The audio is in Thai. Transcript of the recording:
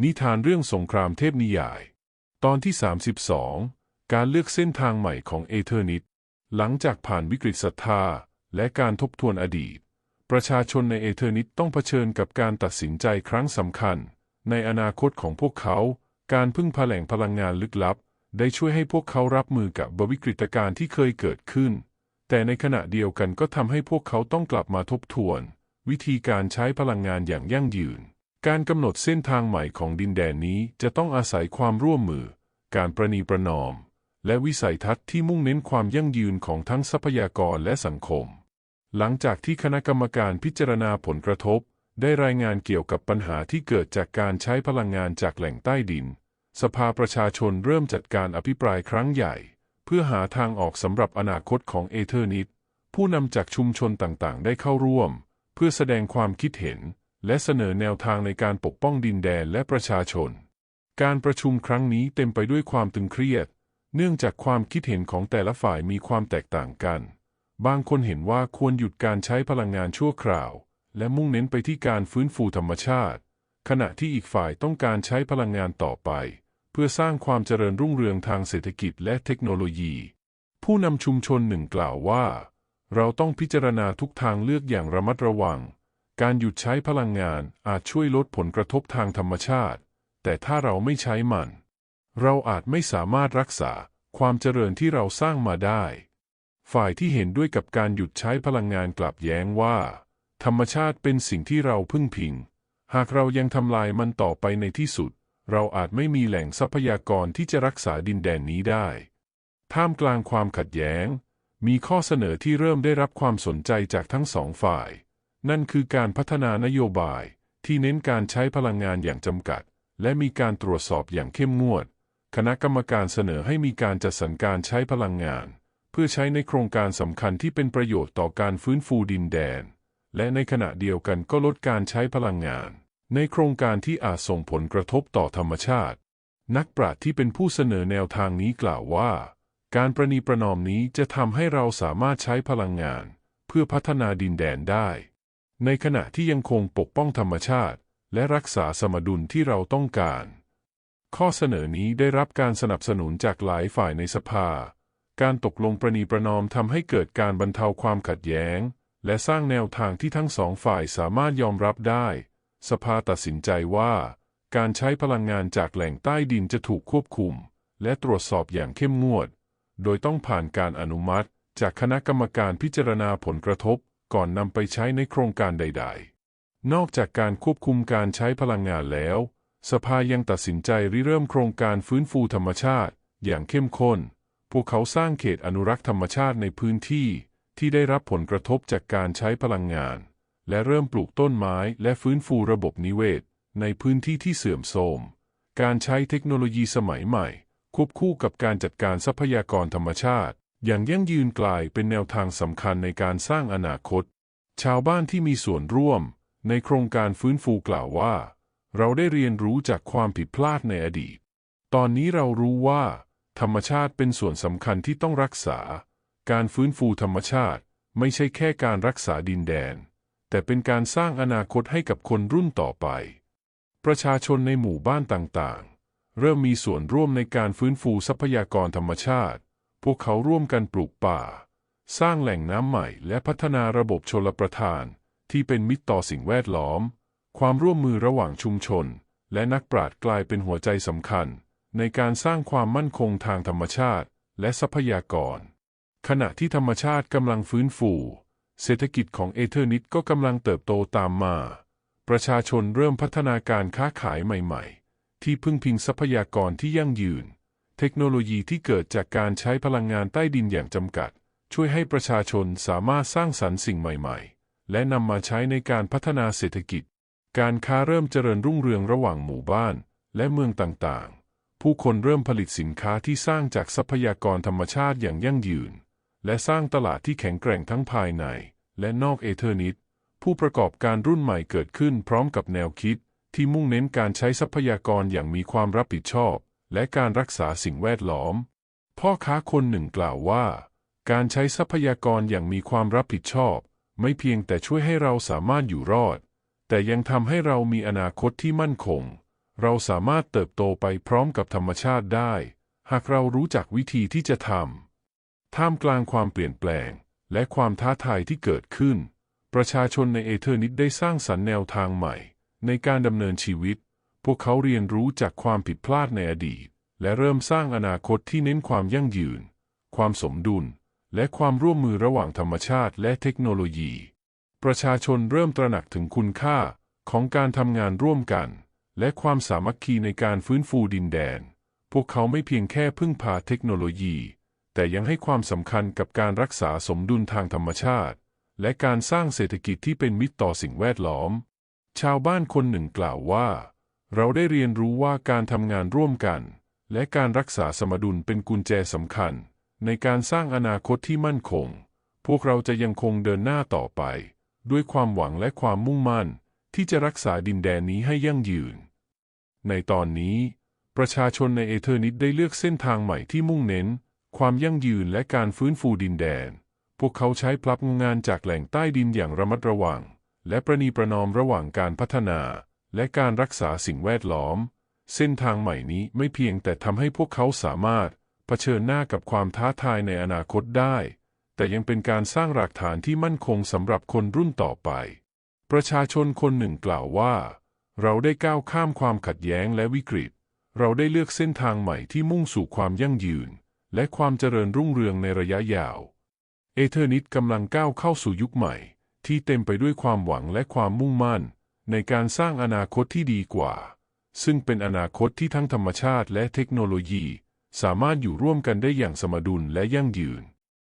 นิทานเรื่องสงครามเทพนิยาย ตอนที่ 32 การเลือกเส้นทางใหม่ของเอเธอร์นิต หลังจากผ่านวิกฤตศรัทธาและการทบทวนอดีต ประชาชนในเอเธอร์นิตต้องเผชิญกับการตัดสินใจครั้งสำคัญ ในอนาคตของพวกเขา การพึ่งพาแหล่งพลังงานลึกลับ ได้ช่วยให้พวกเขารับมือกับบวิกฤตการณ์ที่เคยเกิดขึ้น แต่ในขณะเดียวกันก็ทำให้พวกเขาต้องกลับมาทบทวน วิธีการใช้พลังงานอย่างยั่งยืน การกำหนดเส้นทางใหม่ของดินแดนนี้จะต้องอาศัยความร่วมมือ การประนีประนอม และวิสัยทัศน์ที่มุ่งเน้นความยั่งยืนของทั้งทรัพยากรและสังคม หลังจากที่คณะกรรมการพิจารณาผลกระทบ ได้รายงานเกี่ยวกับปัญหาที่เกิดจากการใช้พลังงานจากแหล่งใต้ดิน สภาประชาชนเริ่มจัดการอภิปรายครั้งใหญ่ เพื่อหาทางออกสำหรับอนาคตของเอเธอร์นิตผู้นำจากชุมชนต่างๆ ได้เข้าร่วม เพื่อแสดงความคิดเห็น และเสนอแนวทางในการปกป้องดินแดนและประชาชน การประชุมครั้งนี้เต็มไปด้วยความตึงเครียด เนื่องจากความคิดเห็นของแต่ละฝ่ายมีความแตกต่างกัน บางคนเห็นว่าควรหยุดการใช้พลังงานชั่วคราว และมุ่งเน้นไปที่การฟื้นฟูธรรมชาติ ขณะที่อีกฝ่ายต้องการใช้พลังงานต่อไป เพื่อสร้างความเจริญรุ่งเรืองทางเศรษฐกิจและเทคโนโลยี ผู้นำชุมชนหนึ่งกล่าวว่า เราต้องพิจารณาทุกทางเลือกอย่างระมัดระวัง การหยุดใช้พลังงานอาจช่วยลดผลกระทบทางธรรมชาติ แต่ถ้าเราไม่ใช้มัน เราอาจไม่สามารถรักษาความเจริญที่เราสร้างมาได้ ฝ่ายที่เห็นด้วยกับการหยุดใช้พลังงานกลับแย้งว่า ธรรมชาติเป็นสิ่งที่เราพึ่งพิง หากเรายังทำลายมันต่อไปในที่สุด เราอาจไม่มีแหล่งทรัพยากรที่จะรักษาดินแดนนี้ได้ ท่ามกลางความขัดแย้ง มีข้อเสนอที่เริ่มได้รับความสนใจจากทั้งสองฝ่าย นั่นคือการพัฒนานโยบายที่เน้นการใช้พลังงานอย่างจำกัด และมีการตรวจสอบอย่างเข้มงวด คณะกรรมการเสนอให้มีการจัดสรรการใช้พลังงาน เพื่อใช้ในโครงการสำคัญที่เป็นประโยชน์ต่อการฟื้นฟูดินแดน และในขณะเดียวกันก็ลดการใช้พลังงาน ในโครงการที่อาจส่งผลกระทบต่อธรรมชาติ นักปราชญ์ที่เป็นผู้เสนอแนวทางนี้กล่าวว่า การประนีประนอมนี้จะทำให้เราสามารถใช้พลังงาน เพื่อพัฒนาดินแดนได้ ในขณะที่ยังคงปกป้องธรรมชาติ และรักษาสมดุลที่เราต้องการ ข้อเสนอนี้ได้รับการสนับสนุนจากหลายฝ่ายในสภา การตกลงประนีประนอมทำให้เกิดการบรรเทาความขัดแย้ง และสร้างแนวทางที่ทั้งสองฝ่ายสามารถยอมรับได้ สภาตัดสินใจว่า การใช้พลังงานจากแหล่งใต้ดินจะถูกควบคุม และตรวจสอบอย่างเข้มงวด โดยต้องผ่านการอนุมัติ จากคณะกรรมการพิจารณาผลกระทบ ก่อนนำไปใช้ในโครงการใด ๆ นอกจากการควบคุมการใช้พลังงานแล้ว สภายังตัดสินใจริเริ่มโครงการฟื้นฟูธรรมชาติ อย่างเข้มข้น พวกเขาสร้างเขตอนุรักษ์ธรรมชาติในพื้นที่ ที่ได้รับผลกระทบจากการใช้พลังงาน และเริ่มปลูกต้นไม้และฟื้นฟูระบบนิเวศ ในพื้นที่ที่เสื่อมโทรม การใช้เทคโนโลยีสมัยใหม่ ควบคู่กับการจัดการทรัพยากรธรรมชาติ อย่างยั่งยืนกลายเป็นแนวทางสำคัญในการสร้างอนาคต ชาวบ้านที่มีส่วนร่วม ในโครงการฟื้นฟูกล่าวว่า เราได้เรียนรู้จากความผิดพลาดในอดีต ตอนนี้เรารู้ว่า ธรรมชาติเป็นส่วนสำคัญที่ต้องรักษา การฟื้นฟูธรรมชาติ ไม่ใช่แค่การรักษาดินแดน แต่เป็นการสร้างอนาคตให้กับคนรุ่นต่อไป ประชาชนในหมู่บ้านต่างๆ เริ่มมีส่วนร่วมในการฟื้นฟูทรัพยากรธรรมชาติ พวกเขาร่วมกันปลูกป่า สร้างแหล่งน้ำใหม่และพัฒนาระบบชลประทาน ที่เป็นมิตรต่อสิ่งแวดล้อม ความร่วมมือระหว่างชุมชน และนักปราชญ์กลายเป็นหัวใจสำคัญ ในการสร้างความมั่นคงทางธรรมชาติ และทรัพยากร ขณะที่ธรรมชาติกำลังฟื้นฟู เศรษฐกิจของเอเธอร์นิตก็กำลังเติบโตตามมา ประชาชนเริ่มพัฒนาการค้าขายใหม่ ๆ ที่พึ่งพิงทรัพยากรที่ยั่งยืน เทคโนโลยีที่เกิดจากการใช้พลังงานใต้ดินอย่างจำกัด ช่วยให้ประชาชนสามารถสร้างสรรค์สิ่งใหม่ๆ และนำมาใช้ในการพัฒนาเศรษฐกิจ การค้าเริ่มเจริญรุ่งเรืองระหว่างหมู่บ้าน และเมืองต่างๆ ผู้คนเริ่มผลิตสินค้าที่สร้างจากทรัพยากรธรรมชาติอย่างยั่งยืน และสร้างตลาดที่แข็งแกร่งทั้งภายใน และนอกเอเธอร์นิตผู้ประกอบการรุ่นใหม่เกิดขึ้นพร้อมกับแนวคิด ที่มุ่งเน้นการใช้ทรัพยากรอย่างมีความรับผิดชอบ และการรักษาสิ่งแวดล้อม พ่อค้าคนหนึ่งกล่าวว่า การใช้ทรัพยากรอย่างมีความรับผิดชอบ ไม่เพียงแต่ช่วยให้เราสามารถอยู่รอด แต่ยังทำให้เรามีอนาคตที่มั่นคง เราสามารถเติบโตไปพร้อมกับธรรมชาติได้ หากเรารู้จักวิธีที่จะทำท่ามกลางความเปลี่ยนแปลง และความท้าทายที่เกิดขึ้น ประชาชนในเอเธอร์นิตได้สร้างสรรค์แนวทางใหม่ ในการดำเนินชีวิต พวกเขาเรียนรู้จากความผิดพลาดในอดีต และเริ่มสร้างอนาคตที่เน้นความยั่งยืน ความสมดุล และความร่วมมือระหว่างธรรมชาติและเทคโนโลยี ประชาชนเริ่มตระหนักถึงคุณค่าของการทำงานร่วมกัน และความสามัคคีในการฟื้นฟูดินแดน พวกเขาไม่เพียงแค่พึ่งพาเทคโนโลยี แต่ยังให้ความสำคัญกับการรักษาสมดุลทางธรรมชาติ และการสร้างเศรษฐกิจที่เป็นมิตรต่อสิ่งแวดล้อม ชาวบ้านคนหนึ่งกล่าวว่า เราได้เรียนรู้ว่าการทำงานร่วมกัน และการรักษาสมดุลเป็นกุญแจสำคัญ ในการสร้างอนาคตที่มั่นคง พวกเราจะยังคงเดินหน้าต่อไป ด้วยความหวังและความมุ่งมั่น ที่จะรักษาดินแดนนี้ให้ยั่งยืน ในตอนนี้ ประชาชนในเอเธอร์นิตได้เลือกเส้นทางใหม่ที่มุ่งเน้น ความยั่งยืนและการฟื้นฟูดินแดน พวกเขาใช้พลังงานจากแหล่งใต้ดินอย่างระมัดระวัง และประนีประนอมระหว่างการพัฒนา และการรักษาสิ่งแวดล้อม เส้นทางใหม่นี้ไม่เพียงแต่ทำให้พวกเขาสามารถเผชิญหน้ากับความท้าทายในอนาคตได้ แต่ยังเป็นการสร้างรากฐานที่มั่นคงสำหรับคนรุ่นต่อไป ประชาชนคนหนึ่งกล่าวว่า เราได้ก้าวข้ามความขัดแย้งและวิกฤต เราได้เลือกเส้นทางใหม่ที่มุ่งสู่ความยั่งยืน และความเจริญรุ่งเรืองในระยะยาว เอเธอร์นิตกำลังก้าวเข้าสู่ยุคใหม่ ที่เต็มไปด้วยความหวังและความมุ่งมั่น ในการสร้างอนาคตที่ดีกว่า ซึ่งเป็นอนาคตที่ทั้งธรรมชาติและเทคโนโลยี สามารถอยู่ร่วมกันได้อย่างสมดุลและยั่งยืน